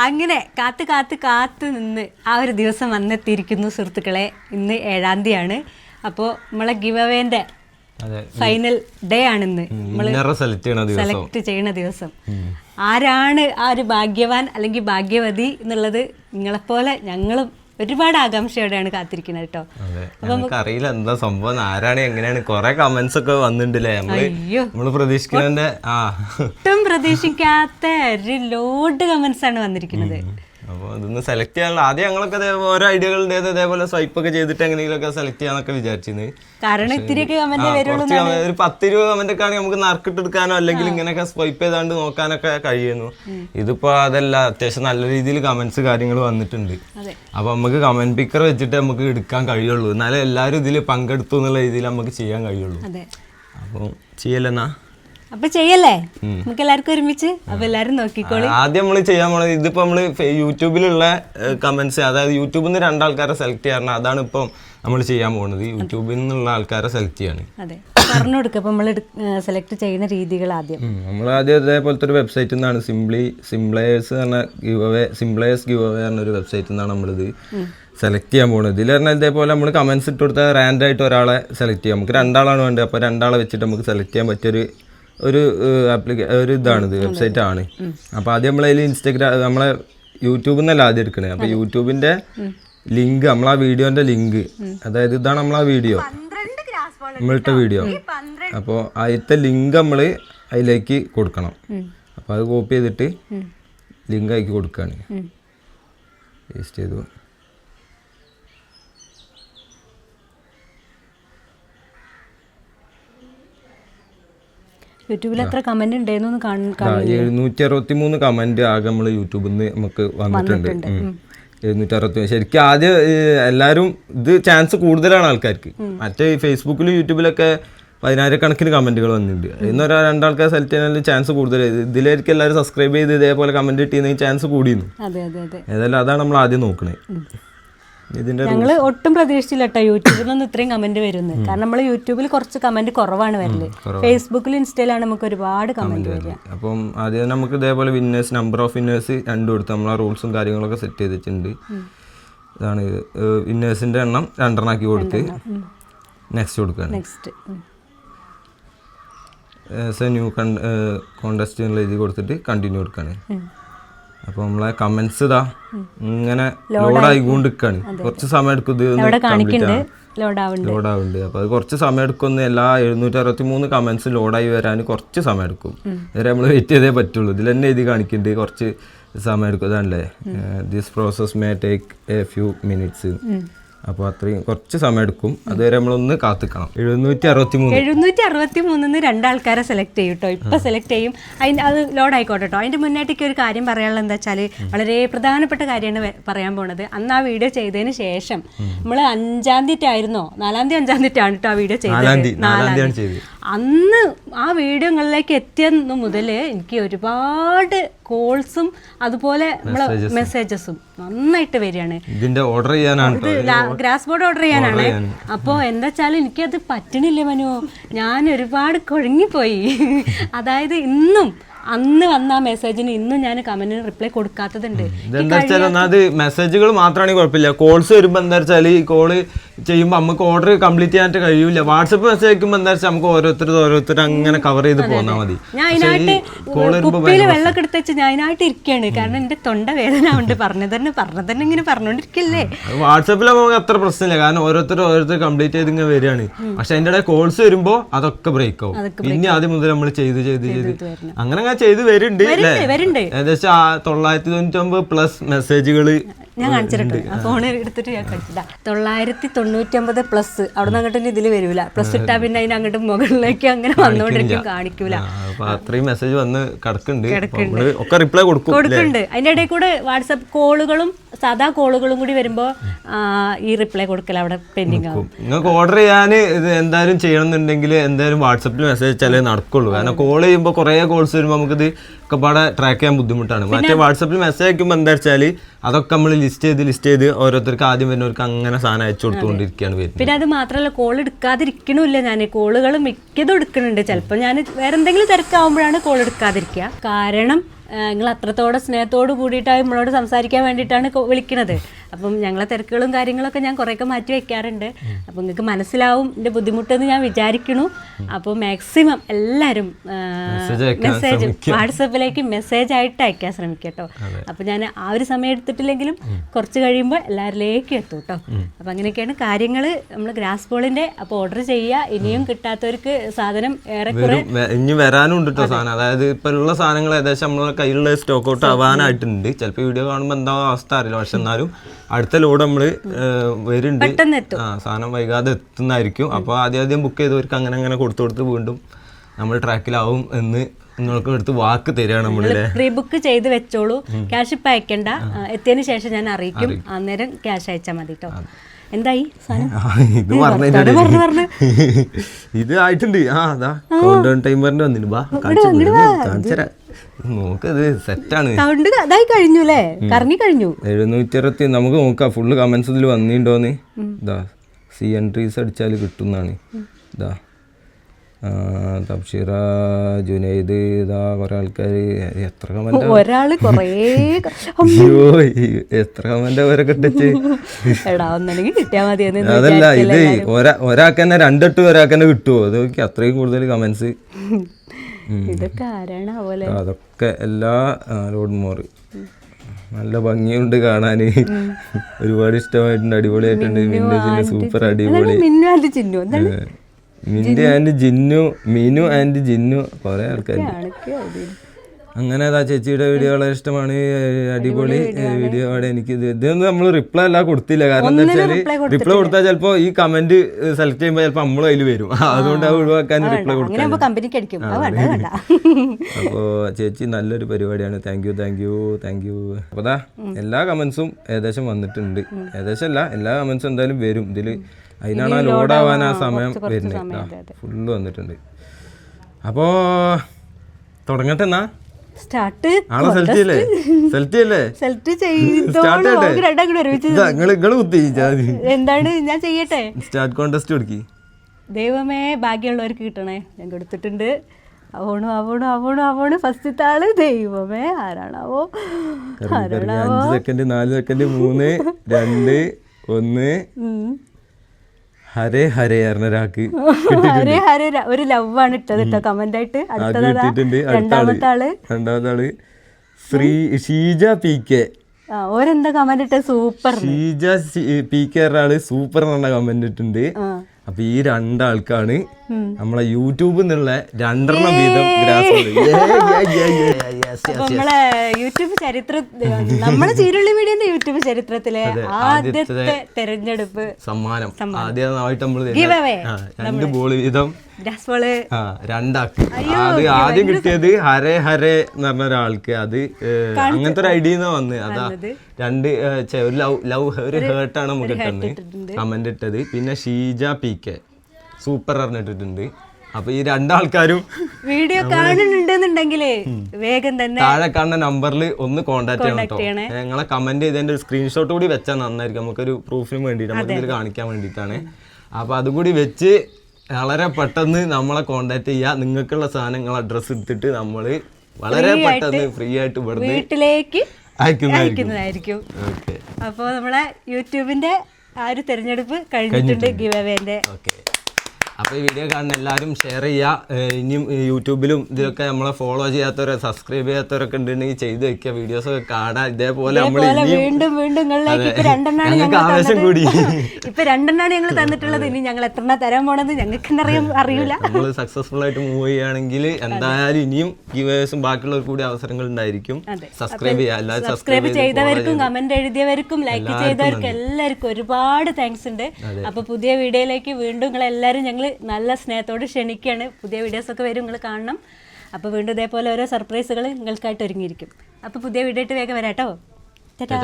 അങ്ങനെ കാത്ത് കാത്ത് കാത്ത് നിന്ന് ആ ഒരു ദിവസം വന്നെത്തിയിരിക്കുന്നു സുഹൃത്തുക്കളെ ഇന്ന് ഏഴാം തീയതിയാണ്. അപ്പോൾ നമ്മളെ ഗിവ് അവേന്റെ ഫൈനൽ ഡേ ആണ് ഇന്ന് സെലക്ട് ചെയ്യണ ദിവസം. സെലക്ട് ചെയ്യുന്ന ദിവസം. ആരാണ് ആ ഒരു ഭാഗ്യവാൻ അല്ലെങ്കിൽ ഭാഗ്യവതി എന്നുള്ളത് നിങ്ങളെപ്പോലെ ഞങ്ങളും ഒരുപാട് ആകാംക്ഷയോടെയാണ് കാത്തിരിക്കുന്നത് കേട്ടോ. നമുക്ക് അറിയില്ല എന്താ സംഭവം ആരാണ് എങ്ങനെയാണ്. കൊറേ കമന്റ്സ് ഒക്കെ വന്നിട്ടുണ്ടല്ലേ നമ്മൾ പ്രതീക്ഷിക്കുന്നതിന്റെ ഒട്ടും പ്രതീക്ഷിക്കാത്ത ഒരു ലോഡ് കമന്റ്സ് ആണ് വന്നിരിക്കുന്നത്. അപ്പൊ ഇതൊന്ന് സെലക്ട് ചെയ്യാനുള്ള ആദ്യം ഞങ്ങളൊക്കെ ഓരോ ഐഡിയകളുടെ ഇതേപോലെ സ്വൈപ്പ് ഒക്കെ ചെയ്തിട്ട് എങ്ങനെയെങ്കിലുമൊക്കെ സെലക്ട് ചെയ്യാന്നൊക്കെ വിചാരിച്ചിരുന്നത് കാരണം ഇത്തിരിയൊക്കെ കമന്റ് വരുള്ളൂ ഒരു പത്തിരുപത് കമന്റ് ഒക്കെ ആണെങ്കിൽ നമുക്ക് നറുക്കിട്ടെടുക്കാനോ അല്ലെങ്കിൽ ഇങ്ങനെയൊക്കെ സ്വൈപ്പ് ചെയ്താണ്ട് നോക്കാനൊക്കെ കഴിയുന്നു. ഇതിപ്പോ അതല്ല അത്യാവശ്യം നല്ല രീതിയിൽ കമന്റ്സ് കാര്യങ്ങൾ വന്നിട്ടുണ്ട്. അപ്പൊ നമുക്ക് കമന്റ് പിക്കർ വെച്ചിട്ട് നമുക്ക് എടുക്കാൻ കഴിയുള്ളൂ. എന്നാലേ എല്ലാവരും ഇതിൽ പങ്കെടുത്തു എന്നുള്ള രീതിയിൽ നമുക്ക് ചെയ്യാൻ കഴിയുള്ളൂ. അപ്പോൾ ചെയ്യലെന്നാ അപ്പൊ ചെയ്യല്ലേ? നമുക്ക് എല്ലാവർക്കും ഒരുമിച്ച് അപ്പൊ എല്ലാരും നോക്കിക്കോളി. ആദ്യം നമ്മൾ ചെയ്യാൻ പോണത് ഇതിപ്പോ നമ്മൾ യൂട്യൂബിലുള്ള കമന്റ്സ് അതായത് യൂട്യൂബിൽ നിന്ന് രണ്ടാൾക്കാരെ സെലക്ട് ചെയ്യാറുണ്ട് അതാണ് ഇപ്പം നമ്മൾ ചെയ്യാൻ പോകുന്നത് യൂട്യൂബിൽ നിന്നുള്ള ആൾക്കാരെ സെലക്ട് ചെയ്യാണ്. അതെ. പറഞ്ഞു കൊടുക്കുക അപ്പൊ നമ്മൾ സെലക്ട് ചെയ്യുന്ന രീതികൾ ആദ്യം. നമ്മൾ ആദ്യം ഇതേപോലത്തെ ഒരു വെബ്സൈറ്റിൽ നിന്നാണ് സിംപ്ലി സിംപ്ലേഴ്സ് പറഞ്ഞ ഗിവ് അവേ സിംപ്ലയേഴ്സ് ഗിവ് അവേ പറഞ്ഞ ഒരു വെബ്സൈറ്റിൽ നിന്നാണ് നമ്മളിത് സെലക്ട് ചെയ്യാൻ പോകുന്നത് ഇതിൽ പറഞ്ഞാൽ ഇതേപോലെ നമ്മൾ കമന്റ്സ് ഇട്ട് കൊടുത്താൽ റാൻഡായിട്ട് ഒരാളെ സെലക്ട് ചെയ്യാം. നമുക്ക് രണ്ടാളാണ് വേണ്ടത്. അപ്പോൾ രണ്ടാളെ വെച്ചിട്ട് നമുക്ക് സെലക്ട് ചെയ്യാൻ പറ്റിയൊരു ഒരു ആപ്ലിക്ക ഒരു ഇതാണിത് വെബ്സൈറ്റ് ആണ്. അപ്പോൾ ആദ്യം നമ്മളതിൽ ഇൻസ്റ്റഗ്രാം നമ്മളെ യൂട്യൂബിൽ നിന്നല്ല ആദ്യം എടുക്കണേ. അപ്പോൾ യൂട്യൂബിന്റെ ലിങ്ക് നമ്മളാ വീഡിയോന്റെ ലിങ്ക്. അതായത് ഇതാണ് നമ്മളാ വീഡിയോ. നമ്മളിട്ട വീഡിയോ. അപ്പോൾ ആദ്യത്തെ ലിങ്ക് നമ്മൾ അതിലേക്ക് കൊടുക്കണം. അപ്പോൾ അത് കോപ്പി ചെയ്തിട്ട് ലിങ്ക് ആക്കി കൊടുക്കുകയാണ് പേസ്റ്റ് ചെയ്തു. യൂട്യൂബിൽ എത്ര കമന്റ് ഉണ്ടായിരുന്നു എഴുന്നൂറ്റി അറുപത്തി മൂന്ന് കമന്റ് ആകെ നമ്മൾ യൂട്യൂബിൽ നിന്ന് നമുക്ക് വന്നിട്ടുണ്ട്. ഉം. എഴുന്നൂറ്റി അറുപത്തി ശരിക്കും ആദ്യം എല്ലാവരും ഇത് ചാൻസ് കൂടുതലാണ് ആൾക്കാർക്ക്. മറ്റേ ഫേസ്ബുക്കിലും യൂട്യൂബിലൊക്കെ പതിനായിരക്കണക്കിന് കമന്റുകൾ വന്നിട്ടുണ്ട്. ഇന്നൊരു രണ്ടാൾക്കാർ സെലക്ട് ചെയ്യാനുള്ള ചാൻസ് കൂടുതൽ ഇതിലേക്ക് എല്ലാവരും സബ്സ്ക്രൈബ് ചെയ്ത് ഇതേപോലെ കമന്റ് ഇട്ടിരുന്നെങ്കിൽ ചാൻസ് കൂടിയിരുന്നു ഏതായാലും അതാണ് നമ്മൾ ആദ്യം നോക്കണേ. ഞങ്ങൾ ഒട്ടും പ്രതീക്ഷിച്ചില്ല കേട്ടോ യൂട്യൂബിൽ നിന്ന് ഇത്രയും കമന്റ് വരുന്നത് കാരണം നമ്മൾ യൂട്യൂബിൽ കുറച്ച് കമന്റ് കുറവാണ് വരൽ. ഫേസ്ബുക്കിൽ ഇൻസ്റ്റയിലാണ് നമുക്ക് ഒരുപാട് കമന്റ് വരിക. അപ്പം ആദ്യം നമുക്ക് ഇതേപോലെ വിന്നേഴ്സ് നമ്പർ ഓഫ് വിന്നേഴ്സ് രണ്ടു എടുത്ത് നമ്മൾ ആ റൂൾസും കാര്യങ്ങളൊക്കെ സെറ്റ് ചെയ്തിട്ടുണ്ട്. ഇതാണ് വിന്നേഴ്സിന്റെ എണ്ണം രണ്ടെണ്ണാക്കി കൊടുത്ത് നെക്സ്റ്റ് കൊടുക്കുകയാണ് നെക്സ്റ്റ് ന്യൂ കോണ്ടസ്റ്റ് എഴുതി കൊടുത്തിട്ട് കണ്ടിന്യൂ കൊടുക്കുകയാണ് അപ്പോൾ നമ്മളെ കമന്റ്സ് ഇതാ ഇങ്ങനെ ലോഡ് ആയിക്കൊണ്ടിരിക്കുകയാണ് കുറച്ച് സമയം എടുക്കും ലോഡാവുണ്ട് അപ്പോൾ അത് കുറച്ച് സമയം എടുക്കുന്ന എല്ലാ എഴുന്നൂറ്റി അറുപത്തി മൂന്ന് കമന്റ്സ് ലോഡായി വരാൻ കുറച്ച് സമയം എടുക്കും. നേരെ നമ്മൾ വെയിറ്റ് ചെയ്തേ പറ്റുള്ളൂ. ഇതിൽ തന്നെ എഴുതി കാണിക്കുന്നുണ്ട് കുറച്ച് സമയം എടുക്കും. അതാണല്ലേ this process may take a few minutes അപ്പോൾ അത്രയും കുറച്ച് സമയം എടുക്കും അതുവരെ നമ്മളൊന്ന് കാത്തിക്കണം. എഴുന്നൂറ്റി അറുപത്തി മൂന്ന് എഴുന്നൂറ്റി അറുപത്തി മൂന്നിന്ന് രണ്ടാൾക്കാരെ സെലക്ട് ചെയ്യും കേട്ടോ ഇപ്പൊ സെലക്ട് ചെയ്യും. അതിന് അത് ലോഡ് ആയിക്കോട്ടെ കേട്ടോ അതിന്റെ മുന്നായിട്ടേക്ക് ഒരു കാര്യം പറയാനുള്ളത് എന്താ വെച്ചാൽ വളരെ പ്രധാനപ്പെട്ട കാര്യമാണ് പറയാൻ പോണത്. അന്ന് ആ വീഡിയോ ചെയ്തതിന് ശേഷം നമ്മൾ അഞ്ചാം തീയതി ആയിരുന്നോ? നാലാം തീയതി അഞ്ചാം തീയതി ആണ് കേട്ടോ ആ വീഡിയോ നാലാം ചെയ്തത്. അന്ന് ആ വീഡിയോകളിലേക്ക് എത്തിയന്ന് മുതൽ എനിക്ക് ഒരുപാട് കോൾസും അതുപോലെ നമ്മളെ മെസ്സേജസും നന്നായിട്ട് വരികയാണ്. ഇതിന്റെ ഓർഡർ ചെയ്യാനാണ് ഗ്രാസ് ബോർഡ് ഓർഡർ ചെയ്യാനാണ്. അപ്പോൾ എന്താ വെച്ചാൽ എനിക്കത് പറ്റണില്ല മനു. ഞാൻ ഒരുപാട് കുഴങ്ങിപ്പോയി. അതായത് ഇന്നും അന്ന് വന്ന ആ മെസ്സേജിന് ഇന്നും ഞാൻ കമന്റിന് റിപ്ലൈ കൊടുക്കാത്തതുണ്ട്. മെസ്സേജുകൾ മാത്രമാണെങ്കിൽ കുഴപ്പമില്ല. കോൾസ് വരുമ്പോൾ എന്താ വെച്ചാൽ ഈ കോൾ ചെയ്യുമ്പോൾ നമുക്ക് ഓർഡർ കംപ്ലീറ്റ് ചെയ്യാനായിട്ട് കഴിയൂല. വാട്സപ്പ് മെസ്സേജ് അയക്കുമ്പോൾ എന്താ വെച്ചാൽ നമുക്ക് ഓരോരുത്തർ ഓരോരുത്തർ അങ്ങനെ കവർ ചെയ്ത് പോന്നാൽ മതി. കുപ്പിയിൽ വെള്ളമൊക്കെ എടുത്ത് വെച്ച് ഞാൻ അതിനായിട്ട് ഇരിക്കുകയാണ്. കാരണം എന്റെ തൊണ്ട വേദന ഉണ്ട് പറഞ്ഞത് തന്നെ പറഞ്ഞത് തന്നെ ഇങ്ങനെ പറഞ്ഞോണ്ടിരിക്കല്ലേ? വാട്സപ്പിൽ നമുക്ക് അത്ര പ്രശ്നമില്ല. കാരണം ഓരോരുത്തർ ഓരോരുത്തർ കംപ്ലീറ്റ് ചെയ്ത് ഇങ്ങനെ വരികയാണ്. പക്ഷെ അതിന്റെ ഇടയിൽ കോൾസ് വരുമ്പോൾ അതൊക്കെ ബ്രേക്ക് ആവും. ഇനി ആദ്യം മുതൽ നമ്മൾ ചെയ്ത് ചെയ്ത് ചെയ്ത് അങ്ങനെ അങ്ങനെ ചെയ്ത് വരുന്നുണ്ട് ഏകദേശം തൊള്ളായിരത്തി തൊണ്ണൂറ്റി ഒമ്പത് പ്ലസ് മെസ്സേജുകൾ ഞാൻ കാണിച്ചിട്ടുണ്ട് ആ ഫോൺ എടുത്തിട്ട് ഞാൻ കാണിച്ചില്ല തൊള്ളായിരത്തി തൊണ്ണൂറ്റമ്പത് പ്ലസ് അവിടെ നിന്ന് അങ്ങോട്ട് ഇതിൽ വരൂല. പ്ലസ് ഇട്ടാ പിന്നെ അതിന് അങ്ങോട്ട് മുകളിലേക്ക് അങ്ങനെ വന്നോണ്ടിരിക്കും കാണിക്കൂല. അത്രയും മെസ്സേജ് വന്ന് കിടക്കുന്നുണ്ട്. ഒക്കെ റിപ്ലൈ കൊടുക്കും കൊടുക്കുന്നുണ്ട്. അതിന്റെ ഇടയിൽ കൂടെ വാട്സപ്പ് കോളുകളും സാധാ കോളുകളും കൂടി വരുമ്പോ ഈ റിപ്ലൈ കൊടുക്കൽ അവിടെ പെൻഡിങ് ആവും. നിങ്ങൾക്ക് ഓർഡർ ചെയ്യാൻ ഇത് എന്തായാലും ചെയ്യണമെന്നുണ്ടെങ്കിൽ എന്തായാലും വാട്സപ്പിൽ മെസ്സേജ് അയച്ചാലേ നടക്കുള്ളൂ. കാരണം കോൾ ചെയ്യുമ്പോൾ കുറേ കോൾസ് വരുമ്പോൾ നമുക്കിത് ഒക്കെ പാടെ ട്രാക്ക് ചെയ്യാൻ ബുദ്ധിമുട്ടാണ്. മറ്റേ വാട്സപ്പിൽ മെസ്സേജ് അയക്കുമ്പോൾ എന്താ വെച്ചാൽ അതൊക്കെ നമ്മൾ ലിസ്റ്റ് ചെയ്ത് ലിസ്റ്റ് ചെയ്ത് ഓരോരുത്തർക്ക് ആദ്യം വരുന്നവർക്ക് അങ്ങനെ സാധനം അയച്ചു കൊടുത്തുകൊണ്ടിരിക്കുകയാണ് വരുന്നത്. പിന്നെ അത് മാത്രമല്ല കോൾ എടുക്കാതിരിക്കണില്ല ഞാൻ കോളുകൾ മിക്കതും എടുക്കുന്നുണ്ട് ചിലപ്പോൾ ഞാൻ വേറെ എന്തെങ്കിലും തിരക്കാവുമ്പോഴാണ് കോൾ എടുക്കാതിരിക്കുക. കാരണം നിങ്ങൾ അത്രത്തോടെ സ്നേഹത്തോട് കൂടിയിട്ടാണ് നമ്മളോട് സംസാരിക്കാൻ വേണ്ടിയിട്ടാണ് വിളിക്കുന്നത് വിളിക്കണത്. അപ്പം ഞങ്ങളെ തിരക്കുകളും കാര്യങ്ങളൊക്കെ ഞാൻ കുറേയൊക്കെ മാറ്റി വെക്കാറുണ്ട്. അപ്പം നിങ്ങൾക്ക് മനസ്സിലാവും എന്റെ ബുദ്ധിമുട്ടെന്ന് ഞാൻ വിചാരിക്കണു അപ്പോൾ മാക്സിമം എല്ലാവരും മെസ്സേജ്. വാട്സപ്പിലേക്ക് മെസ്സേജ് ആയിട്ട് അയക്കാൻ ശ്രമിക്കുക കേട്ടോ. അപ്പോൾ ഞാൻ ആ ഒരു സമയം എടുത്തിട്ടില്ലെങ്കിലും കുറച്ച് കഴിയുമ്പോൾ എല്ലാവരിലേക്കും എത്തും കേട്ടോ. അപ്പം അങ്ങനെയൊക്കെയാണ് കാര്യങ്ങൾ നമ്മൾ ഗ്രാസ് ബോളിന്റെ അപ്പോൾ ഓർഡർ ചെയ്യുക. ഇനിയും കിട്ടാത്തവർക്ക് സാധനം ഏറെക്കുറെ ഇനി വരാനും ഉണ്ട് കേട്ടോ സാധനം. അതായത് ഇപ്പം ഉള്ള സാധനങ്ങൾ ഏകദേശം നമ്മളെ കയ്യിലുള്ള സ്റ്റോക്ക് ഔട്ട് ആവാനായിട്ടുണ്ട്. ചിലപ്പോൾ വീഡിയോ കാണുമ്പോൾ എന്താ അവസ്ഥ അറിയില്ല. പക്ഷെ എന്നാലും അടുത്ത ലോഡ് നമ്മൾ ഏഹ്, വരുന്നുണ്ട്. ആ സാധനം വൈകാതെ എത്തുന്നതായിരിക്കും അപ്പോൾ ആദ്യം ആദ്യം ബുക്ക് ചെയ്തവർക്ക് അങ്ങനെ അങ്ങനെ കൊടുത്തു കൊടുത്ത് വീണ്ടും നമ്മൾ ട്രാക്കിലാവും എന്ന് നിങ്ങൾക്ക് എടുത്ത് വാക്ക് തരികയാണ് നമ്മളില്ലേ പ്രീ ബുക്ക് ചെയ്ത് വെച്ചോളൂ. ക്യാഷ് ഇപ്പം അയക്കണ്ട. എത്തിയതിനു ശേഷം ഞാൻ അറിയിക്കും. അന്നേരം ക്യാഷ് അയച്ചാൽ മതി കേട്ടോ എന്തായി ഇത് പറഞ്ഞു. ഇത് ആയിട്ടുണ്ട്. ആ അതാ. കൗണ്ട് ടൈമറിന്റെ വന്നിട്ട് വാ. കാണിച്ചരാ നോക്കത് സെറ്റാണ് സൗണ്ട് അതായി കഴിഞ്ഞു അല്ലേ കറങ്ങി കഴിഞ്ഞു. എഴുന്നൂറ്റി അറുപത്തി നമുക്ക് നോക്കാം. ഫുള്ള് കമന്റ്സ് ഇതിൽ വന്നിട്ടുണ്ടോന്ന് ഇതാ സി എൻട്രീസ് അടിച്ചാൽ കിട്ടുന്നതാണ് ഇതാ തബ്ഷീറ ജുനൈദ് ഇതാ കുറെ ആൾക്കാർ എത്ര കമന്റ് ഒരാൾ അയ്യോ എത്ര കമന്റ് അതല്ല ഇത് ഒരാ ഒരാൾക്ക് തന്നെ രണ്ടെട്ട് ഒരാൾക്ക് തന്നെ കിട്ടുമോ അത് അത്രയും കൂടുതൽ കമന്റ്സ് ഇതൊക്കെ ആരാണ് അതൊക്കെ എല്ലാ ലോഡ് മോറ് നല്ല ഭംഗിയുണ്ട് കാണാൻ ഒരുപാട് ഇഷ്ടമായിട്ടുണ്ട് അടിപൊളിയായിട്ടുണ്ട്. മിന്നു സൂപ്പർ അടിപൊളി. മിന്നു ആൻഡ് ജിന്നു മിനു ആൻഡ് ജിന്നു കുറെ ആൾക്കാർ. അങ്ങനെ അതാ ചേച്ചിയുടെ വീഡിയോ വളരെ ഇഷ്ടമാണ്. അടിപൊളി വീഡിയോ അവിടെ എനിക്ക് ഇത് ഇതൊന്നും നമ്മൾ റിപ്ലൈ അല്ല കൊടുത്തില്ല. കാരണം എന്താ വെച്ചാൽ റിപ്ലൈ കൊടുത്താൽ ചിലപ്പോ ഈ കമന്റ് സെലക്ട് ചെയ്യുമ്പോൾ ചിലപ്പോൾ നമ്മൾ അതിൽ വരും. അതുകൊണ്ട് അത് ഒഴിവാക്കാൻ റിപ്ലൈ കൊടുക്കും. അപ്പോൾ ചേച്ചി നല്ലൊരു പരിപാടിയാണ്. Thank you thank you thank you അപ്പോൾ ദാ എല്ലാ കമന്റ്സും ഏകദേശം വന്നിട്ടുണ്ട്. ഏകദേശം അല്ല എല്ലാ കമന്റ്സും എന്തായാലും വരും. ഇതിൽ അതിനാണ് ആ ലോഡ് ആവാൻ ആ സമയം വരുന്നത്. ഫുള്ള് വന്നിട്ടുണ്ട്. അപ്പോൾ തുടങ്ങട്ടെ എന്നാ. സ്റ്റാർട്ട് സെലക്ട് ചെയ്തോളൂ എന്താണ്? ഞാൻ ചെയ്യട്ടെ. സ്റ്റാർട്ട് കോൺടെസ്റ്റ് കൊടുക്കി. ദൈവമേ ഭാഗ്യമുള്ളവർക്ക് കിട്ടണേ. ഞാൻ കൊടുത്തിട്ടുണ്ട്. അവണു അവണു അവണു അവണു ഫസ്റ്റത്തെ ആൾ ദൈവമേ ആരാണാവോ? ആരാണാവോ? സെക്കൻഡ് നാല് സെക്കൻഡ് മൂന്ന് രണ്ട് ഒന്ന്. ഹരേ ഹരേ ഒരാൾക്ക് ഹരേ ഹരേ ഒരു ലവ് ആണ് ഇട്ടത് കേട്ടോ കമന്റ് ആയിട്ട്. രണ്ടാമത്തെ ആൾ. രണ്ടാമത്തെ ആൾ ശ്രീ ഷീജ പി കെ. ഓരെന്താ കമന്റ് ഇട്ട? സൂപ്പർ ഷീജ പി കെ പറഞ്ഞ കമന്റ് എന്ന കമന്റ് ഇട്ടുണ്ട് അപ്പൊ ഈ രണ്ടാൾക്കാണ് നമ്മളെ യൂട്യൂബിൽ നിന്നുള്ള രണ്ടെണ്ണം വീതം ഗ്രാസ് അപ്പൊ നമ്മളെ യൂട്യൂബ് ചരിത്ര നമ്മളെ ചീരുള്ളി മീഡിയന്റെ യൂട്യൂബ് ചരിത്രത്തിലെ ആദ്യത്തെ തെരഞ്ഞെടുപ്പ് സമ്മാനം. ആദ്യമായിട്ട് നമ്മൾ. രണ്ട് ബോൾ വീതം രണ്ടാക്ക്. അത് ആദ്യം കിട്ടിയത് ഹരേ ഹരേ എന്ന് പറഞ്ഞ ഒരാൾക്ക്. അത് അങ്ങനത്തെ ഒരു ഐഡിയ വന്ന്. അതാ രണ്ട് ഒരു ലവ് ലവ് ഒരു ഹേർട്ടാണ് നമുക്ക് കിട്ടുന്നത്. കമന്റ് ഇട്ടത്. പിന്നെ ഷീജ പി കെ. സൂപ്പർ പറഞ്ഞിട്ടിട്ടുണ്ട്. അപ്പൊ ഈ രണ്ടാൾക്കാരും വീഡിയോ കാണുന്നുണ്ടെന്നുണ്ടെങ്കിലേ വേഗം തന്നെ താഴെ കാണുന്ന നമ്പറിൽ ഒന്ന് കോൺടാക്ട് ചെയ്യണം കേട്ടോ ഞങ്ങളെ കമന്റ് ചെയ്തതിന്റെ ഒരു സ്ക്രീൻഷോട്ട് കൂടി വെച്ചാൽ നന്നായിരിക്കും. നമുക്കൊരു പ്രൂഫിന് വേണ്ടിയിട്ട് നമുക്ക് കാണിക്കാൻ വേണ്ടിയിട്ടാണ്. അപ്പൊ അതും കൂടി വെച്ച് വളരെ പെട്ടെന്ന് നമ്മളെ കോണ്ടാക്ട് ചെയ്യുക നിങ്ങൾക്കുള്ള സാധനങ്ങൾ അഡ്രസ്സ് എടുത്തിട്ട് നമ്മൾ വളരെ പെട്ടെന്ന് ഫ്രീ ആയിട്ട് ഇവിടുന്ന് വീട്ടിലേക്ക് അയക്കുന്നതായിരിക്കും. അപ്പോൾ നമ്മളെ യൂട്യൂബിന്റെ ആ ഒരു തെരഞ്ഞെടുപ്പ് കഴിഞ്ഞിട്ടുണ്ട് ഗിവേന്റെ ഓക്കെ അപ്പോൾ ഈ വീഡിയോ കാണുന്ന എല്ലാവരും ഷെയർ ചെയ്യുക ഇനിയും യൂട്യൂബിലും ഇതിലൊക്കെ നമ്മളെ ഫോളോ ചെയ്യാത്തവരെ സബ്സ്ക്രൈബ് ചെയ്യാത്തവരൊക്കെ ഉണ്ടെങ്കിൽ ചെയ്ത് വെക്കുക. വീഡിയോസ് ഒക്കെ കാണാം ഇതേപോലെ നമ്മൾ വീണ്ടും വീണ്ടും ഞങ്ങൾക്ക് ഞങ്ങൾ ആവേശം കൂടി. ഇപ്പൊ രണ്ടെണ്ണാണ് ഞങ്ങൾ തന്നിട്ടുള്ളത്. ഇനി ഞങ്ങൾ എത്ര തരാൻ പോണെന്ന് ഞങ്ങൾക്ക് അറിയില്ല നമ്മൾ സക്സസ്ഫുൾ ആയിട്ട് മൂവ് ചെയ്യുകയാണെങ്കിൽ എന്തായാലും ഇനിയും ഗിവേഴ്സും ബാക്കിയുള്ളവർ കൂടി അവസരങ്ങൾ ഉണ്ടായിരിക്കും. സബ്സ്ക്രൈബ് ചെയ്യുക സബ്സ്ക്രൈബ് സബ്സ്ക്രൈബ് ചെയ്തവർക്കും കമന്റ് എഴുതിയവർക്കും ലൈക്ക് ചെയ്തവർക്കും എല്ലാവർക്കും ഒരുപാട് താങ്ക്സ് ഉണ്ട്. അപ്പൊ പുതിയ വീഡിയോയിലേക്ക് വീണ്ടും നിങ്ങൾ എല്ലാവരും ഞങ്ങൾ നല്ല സ്നേഹത്തോട് ക്ഷണിക്കുകയാണ്. പുതിയ വീഡിയോസൊക്കെ വരും നിങ്ങൾ കാണണം. അപ്പോൾ വീണ്ടും ഇതേപോലെ ഓരോ സർപ്രൈസുകൾ നിങ്ങൾക്കായിട്ട് ഒരുങ്ങിയിരിക്കും. അപ്പോൾ പുതിയ വീഡിയോ ആയിട്ട് വേഗം വരാട്ടോ ചേട്ടാ